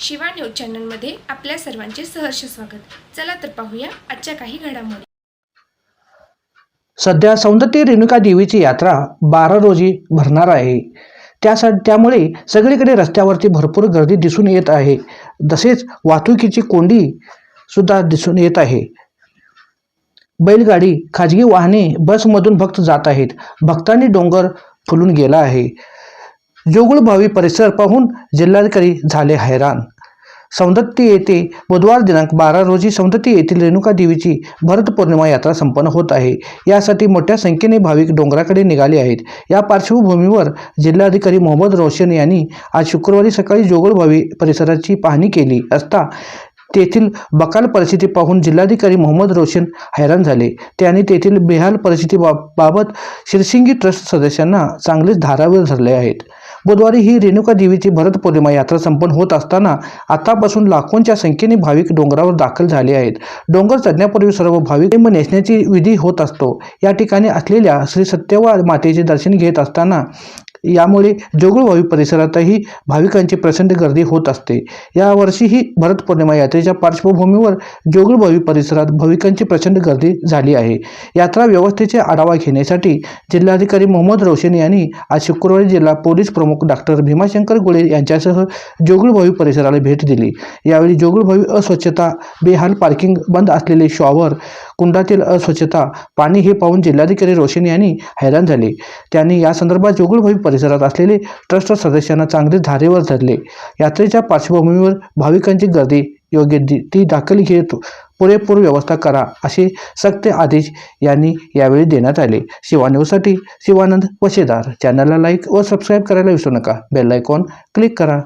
Shiva news चॅनलमध्ये आपल्या सर्वांचे सहर्ष स्वागत. चला तर पाहूया आजच्या काही घडामोडी. सध्या सौंदत्य रेणुका देवीची यात्रा बारा रोजी भरणार आहे. त्यासाठी त्यामुळे सगळीकडे रस्त्यावरती भरपूर गर्दी दिसून येत आहे. तसेच वाहतुकीची कोंडी सुद्धा दिसून येत आहे. बैलगाडी खाजगी वाहने बसमधून भक्त जात आहेत. भक्तांनी डोंगर फुलून गेला आहे. जोगुळभावी परिसर पाहून जिल्हाधिकारी झाले हैराण. सौंदत्ती येथे बुधवार दिनांक बारा रोजी सौंदत्ती येथील रेणुका देवीची भरत पौर्णिमा यात्रा संपन्न होत आहे. यासाठी मोठ्या संख्येने भाविक डोंगराकडे निघाले आहेत. या पार्श्वभूमीवर जिल्हाधिकारी मोहम्मद रोशन यांनी आज शुक्रवारी सकाळी जोगळभावी परिसराची पाहणी केली असता तेथील बकाल परिस्थिती पाहून जिल्हाधिकारी मोहम्मद रोशन हैराण झाले. त्यांनी तेथील बेहाल परिस्थिती बा- बाबत शिरसिंगी ट्रस्ट सदस्यांना चांगलेच धारावर धरले आहेत. बुधवारी ही रेणुका देवीची भरत पौर्णिमा यात्रा संपन्न होत असताना आतापासून लाखोंच्या संख्येने भाविक डोंगरावर दाखल झाले आहेत. डोंगर चढण्यापूर्वी सर्व भाविक नेसण्याची विधी होत असतो. या ठिकाणी असलेल्या श्री सत्यवा मातेचे दर्शन घेत असताना यामुळे जोगळवावी परिसरातही भाविकांची प्रचंड गर्दी होत असते. यावर्षीही भरत पौर्णिमा यात्रेच्या पार्श्वभूमीवर जोगळवावी परिसरात भाविकांची प्रचंड गर्दी झाली आहे. यात्रा व्यवस्थेचे आढावा घेण्यासाठी जिल्हाधिकारी मोहम्मद रोशन यांनी आज शुक्रवारी जिल्हा पोलीस प्रमुख डॉक्टर भीमाशंकर गोळे यांच्यासह जोगळभावी परिसराला भेट दिली. यावेळी जोगळभावी अस्वच्छता बेहाल पार्किंग बंद असलेले शॉवर कुंडातील अस्वच्छता पाणी हे पाहून जिल्हाधिकारी रोशन यांनी हैराण झाले. त्यांनी या संदर्भात जोगळभावी परिसरात असलेले ट्रस्ट सदस्यांना चांगले धारेवर धरले. यात्रेच्या पार्श्वभूमीवर भाविकांची गर्दी योग्य ती दाखल घेत पुरेपूर व्यवस्था करा असे सक्त आदेश यांनी यावेळी देण्यात आले. शिवा न्यूजसाठी शिवानंद वशेदार. चॅनलला लाईक व सबस्क्राईब करायला विसरू नका. बेल आयकॉन क्लिक करा.